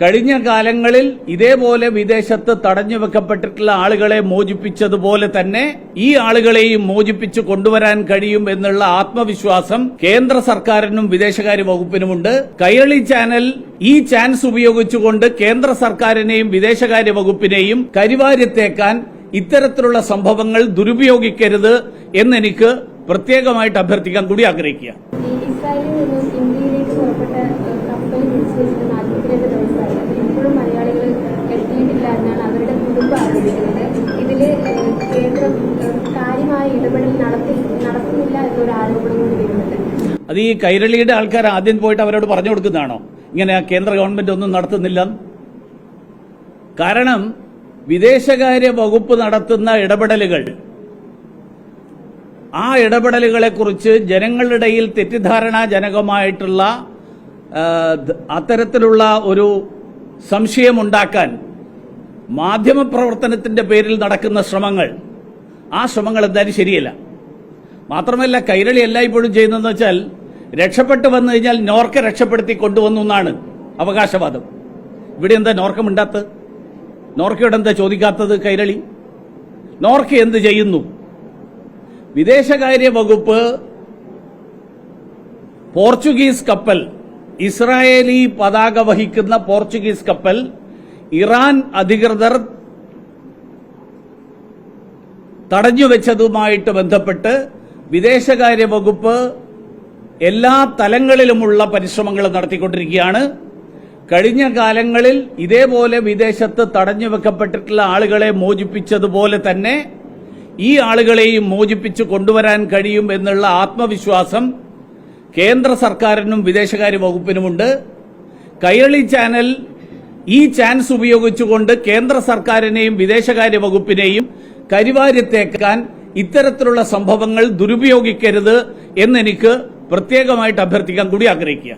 കഴിഞ്ഞ കാലങ്ങളിൽ ഇതേപോലെ വിദേശത്ത് തടഞ്ഞു വെക്കപ്പെട്ടിട്ടുള്ള ആളുകളെ മോചിപ്പിച്ചതുപോലെ തന്നെ ഈ ആളുകളെയും മോചിപ്പിച്ചു കൊണ്ടുവരാൻ കഴിയും എന്നുള്ള ആത്മവിശ്വാസം കേന്ദ്ര സർക്കാരിനും വിദേശകാര്യ വകുപ്പിനുമുണ്ട്. കൈരളി ചാനൽ ഈ ചാൻസ് ഉപയോഗിച്ചുകൊണ്ട് കേന്ദ്ര സർക്കാരിനെയും വിദേശകാര്യ വകുപ്പിനെയും കരിവാരിത്തേക്കാൻ ഇത്തരത്തിലുള്ള സംഭവങ്ങൾ ദുരുപയോഗിക്കരുത് എന്നെനിക്ക് പ്രത്യേകമായിട്ട് അഭ്യർത്ഥിക്കാൻ കൂടി ആഗ്രഹിക്കുക. കാര്യമായ ഇടപെടൽ നടത്തി നടത്തുന്നില്ല എന്നൊരു ആരോപണം കൂടി വരുന്നുണ്ട്. അത് ഈ കൈരളിയുടെ ആൾക്കാർ ആദ്യം പോയിട്ട് അവരോട് പറഞ്ഞു കൊടുക്കുന്നതാണോ? ഇങ്ങനെ കേന്ദ്ര ഗവൺമെന്റ് ഒന്നും നടത്തുന്നില്ല. കാരണം വിദേശകാര്യ വകുപ്പ് നടത്തുന്ന ഇടപെടലുകൾ ആ ഇടപെടലുകളെ കുറിച്ച് ജനങ്ങളുടെ ഇടയിൽ തെറ്റിദ്ധാരണാജനകമായിട്ടുള്ള അത്തരത്തിലുള്ള ഒരു സംശയമുണ്ടാക്കാൻ മാധ്യമപ്രവർത്തനത്തിന്റെ പേരിൽ നടക്കുന്ന ശ്രമങ്ങൾ ആ ശ്രമങ്ങൾ എന്തായാലും ശരിയല്ല. മാത്രമല്ല കൈരളി എല്ലായ്പ്പോഴും ചെയ്യുന്നതെന്ന് വെച്ചാൽ രക്ഷപ്പെട്ട് വന്നു കഴിഞ്ഞാൽ നോർക്ക രക്ഷപ്പെടുത്തി കൊണ്ടുവന്നു എന്നാണ് അവകാശവാദം. ഇവിടെ എന്താ നോർക്ക നോർക്കയുടെ എന്താ ചോദിക്കാത്തത് കൈരളി? നോർക്ക എന്ത് ചെയ്യുന്നു? വിദേശകാര്യ വകുപ്പ് പോർച്ചുഗീസ് കപ്പൽ ഇസ്രായേലി പതാക വഹിക്കുന്ന പോർച്ചുഗീസ് കപ്പൽ ഇറാൻ അധികൃതർ തടഞ്ഞുവെച്ചതുമായിട്ട് ബന്ധപ്പെട്ട് വിദേശകാര്യ വകുപ്പ് എല്ലാ തലങ്ങളിലുമുള്ള പരിശ്രമങ്ങൾ നടത്തിക്കൊണ്ടിരിക്കുകയാണ്. കഴിഞ്ഞ കാലങ്ങളിൽ ഇതേപോലെ വിദേശത്ത് തടഞ്ഞു വെക്കപ്പെട്ടിട്ടുള്ള ആളുകളെ മോചിപ്പിച്ചതുപോലെ തന്നെ ഈ ആളുകളെയും മോചിപ്പിച്ച് കൊണ്ടുവരാൻ കഴിയും എന്നുള്ള ആത്മവിശ്വാസം കേന്ദ്ര സർക്കാരിനും വിദേശകാര്യ വകുപ്പിനുമുണ്ട്. കൈരളി ചാനൽ ഈ ചാൻസ് ഉപയോഗിച്ചുകൊണ്ട് കേന്ദ്ര സർക്കാരിനെയും വിദേശകാര്യ വകുപ്പിനെയും കരിവാരിത്തേക്കാൻ ഇത്തരത്തിലുള്ള സംഭവങ്ങൾ ദുരുപയോഗിക്കരുത് എന്നെനിക്ക് പ്രത്യേകമായിട്ട് അഭ്യർത്ഥിക്കാൻ കൂടി ആഗ്രഹിക്കുക